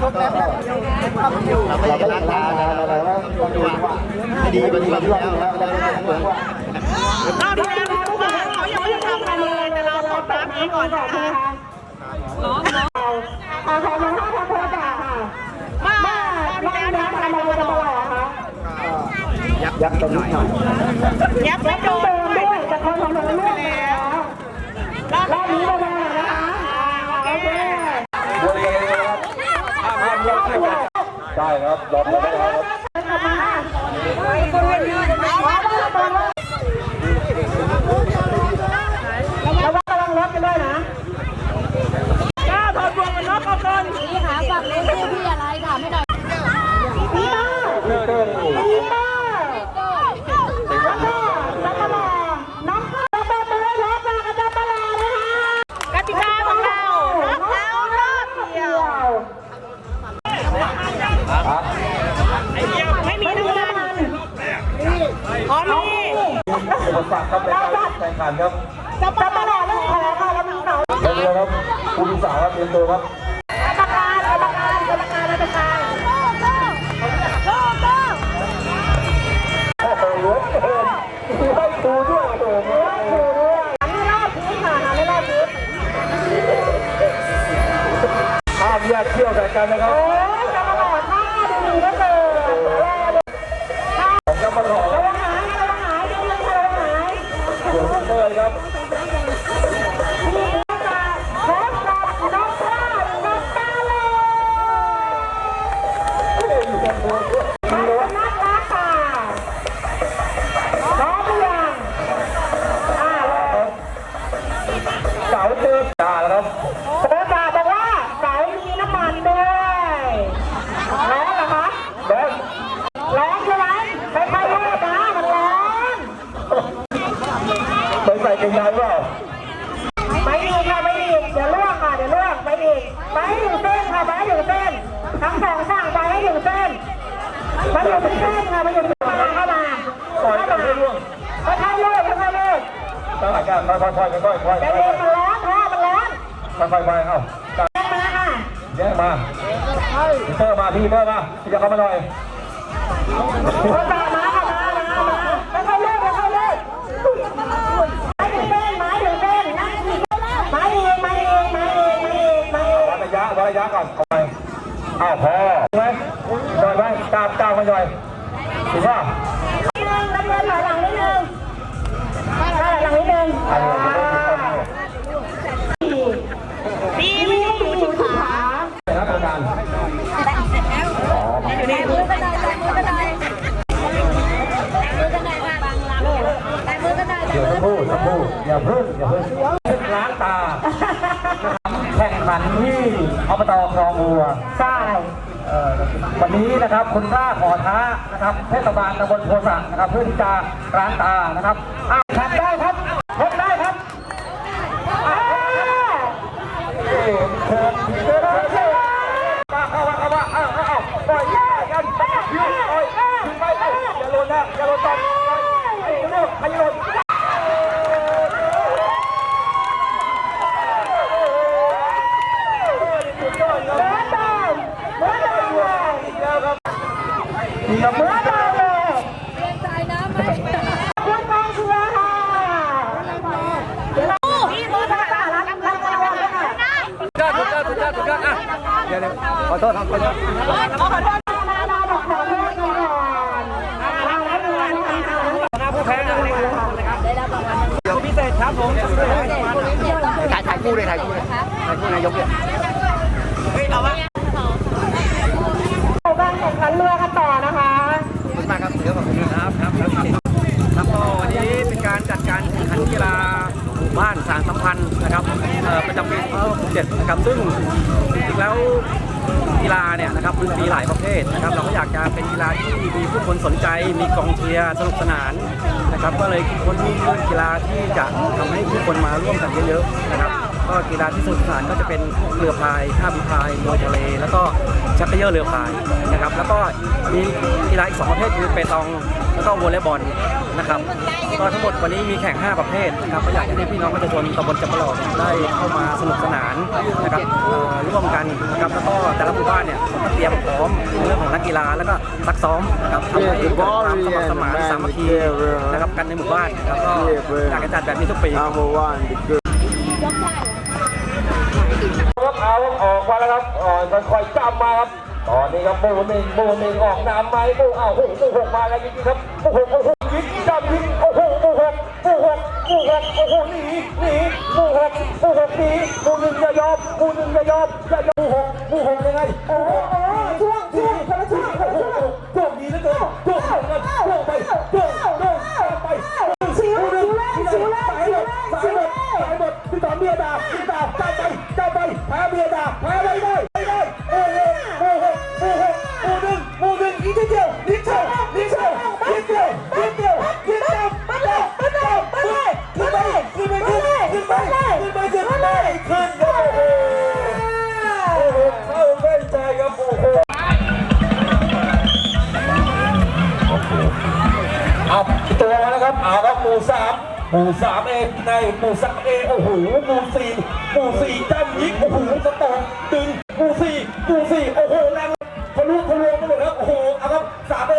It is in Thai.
เราไม่ได้ล้างตานะเราต้องดูว่าดีกว่าที่เราแล้วแล้วแล้วแล้วว่ารอบที่แล้วรู้ว่าเขายังไม่ได้ทำอะไรเลยแต่เราตบน้ำเองก่อนนะคะอ่าขอหนึ่งห้าพันโคจ่าค่ะมาบ้ารอบบ้านแล้วน้ำทำอะไรไรมาตลตอลดอดคะยับยับตรงนี้หน่อยยับไม่โดต้องนด้วยแต่คนของเราเลือกแล้วรอบรอบนี้เราเลยนะคะ โอเค บริเวณนะครับห้ามห้ามแยกเชือกกัน ได้ครับรอได้ครับ อุปสรรคครับในการแข่งขันครับจัปลาเรื่องของค่ะเรามีเสาเร็วๆครับคุณสาวครับเตรียมตัวครับกรรมการกรรมการกรรมการกรรมการโอ้โหเหลือเกินให้ครูด้วยโอ้โหอันนี้รอบพีค่ะอันนี้รอบพีห้ามแยกเชือกกันนะครับ ไปใส่เกงในเปล่าไม่อีค่ะไม่อีเดี๋ยวลวกค่ะเดี๋ยวลวกไปอีไปให้ถึงเส้นค่ะไปให้ถึงเส้นทั้งสองฝั่งไปให้ถึงเส้นไปอยู่ที่เส้นค่ะไปอยู่ที่มาเข้ามาปล่อยกันไม่ร่วงค่อยๆลูกค่อยๆลูกตั้งหลักการค่อยๆค่อยๆค่อยๆค่อยๆใจค่อยเย็นมันร้อนพ่อมันร้อนๆค่อยๆไปเอ้าแยกมาค่ะแยกมาพี่เตอร์มาพี่เตอร์มาพี่จะเข้ามาหน่อย ขาขานะอาจารย์อ๋ออยู่ในมือก็ได้มือก็ได้มือก็ได้บางลำแต่มือก็ได้เดี๋ยวสักครู่สักครู่อย่าพิ่งอย่าพิ่ง ขันที่อบตคลองบัวใช่วันนี้นะครับคุณกล้าขอท้านะครับเทศบาลตำบลโพสักนะครับเพื่อที่จะร้านตานะครับทำได้ครับ อ่า เชิญเชิญเชิญเชิญมาเข้ามาเข้ามาอ้าวอ้าวอ้าวปล่อยแยกกันยืนปล่อยยืนไปไปอย่าหล่นนะอย่าหล่นต่อไปให้หล่นให้หล่น เหมือนเดิมเหมือนเดิมเลย มีครับ เหมือนเดิมเลย เรียนใจน้ำไหม คุณกองเชียร์ค่ะเดี๋ยวเราพี่โทรศัพท์รับรับรางวัลด้วยค่ะ สุดยอดสุดยอดสุดยอดสุดยอดอะ เดี๋ยวขอโทษครับขอโทษขอโทษครับผมถ่ายถ่ายคู่เลยถ่ายคู่เลยถ่ายคู่นายกเนี่ยการแข่งขันเรือกันต่อนะคะขอบคุณมากครับเดี๋ยวขอบคุณครับครับครับ ครับก็วันนี้เป็นการจัดการแข่งขันกีฬา บ้านสารสัมพันธ์นะครับเประจำปี2567นะครับซึ่งจริงๆแล้วกีฬาเนี่ยนะครับมันมีหลายประเภทนะครับ เราก็อยากจะเป็นกีฬาที่มีผู้คนสนใจ มีกองเชียร์สนุกสนานนะครับ ก็เลยคิดค้นขึ้นกีฬาที่จะทำให้ผู้คนมาร่วมกันเยอะๆนะครับ ก็กีฬาที่สนุกสนานก็จะเป็นเรือพายท่าบิพายมวยทะเล แล้วก็ชักเกยอร์เรือพายนะครับ แล้วก็มีกีฬาอีกสองประเภทคือเปตองแล้วก็วอลเลย์บอลนะครับก็ทั้งหมดวันนี้มีแข่ง 5 ประเภทนะครับก็อยากให้พี่น้องประชาชนตำบลจำปาหลอกได้เข้ามาสนุกสนานนะครับร่วมกันนะครับแล้วก็แต่ละหมู่บ้านเนี่ยเขาก็เตรียมพร้อมเรื่องของนักกีฬาแล้วก็ซักซ้อมนะครับทำให้เกิดความสมัครสมานสามัคคีนะครับกันในหมู่บ้านนะครับก็อยากจะจัดแบบนี้ทุกปี ครับเอาออกมาแล้วครับค่อยๆจำมาครับ ตอนนี้ครับหมู่หนึ่งหมู่หนึ่งออกน้ำไหมหมู่อ้าวหมู่หมู่หกมาแล้วจริงๆครับหมู่หกโอ้โหยิงจำยิงโอ้โหหมู่หกหมู่หกหมู่หกโอ้โหหนีหนีหมู่หกหมู่หกหนีหมู่หนึ่งอย่ายอมหมู่หนึ่งอย่ายอมอย่ายอมหมู่หกหมู่หกยังไงโอ้โหช่วงช่วงคนละช่วงคนละช่วงช่วงดีเหลือเกินช่วงกันช่วงไปช่วงช่วงไปชิวหมู่หนึ่งับเอาครับหมู่สามหมู่สามเอในหมู่สามเอโอ้โหหมู่สี่หมู่สี่จ้ำยิงโอ้โหสตองตึงหมู่สี่หมู่สี่โอ้โหแรงทะลุทะลวงไปหมดแล้วโอ้โหเอาครับสามเอ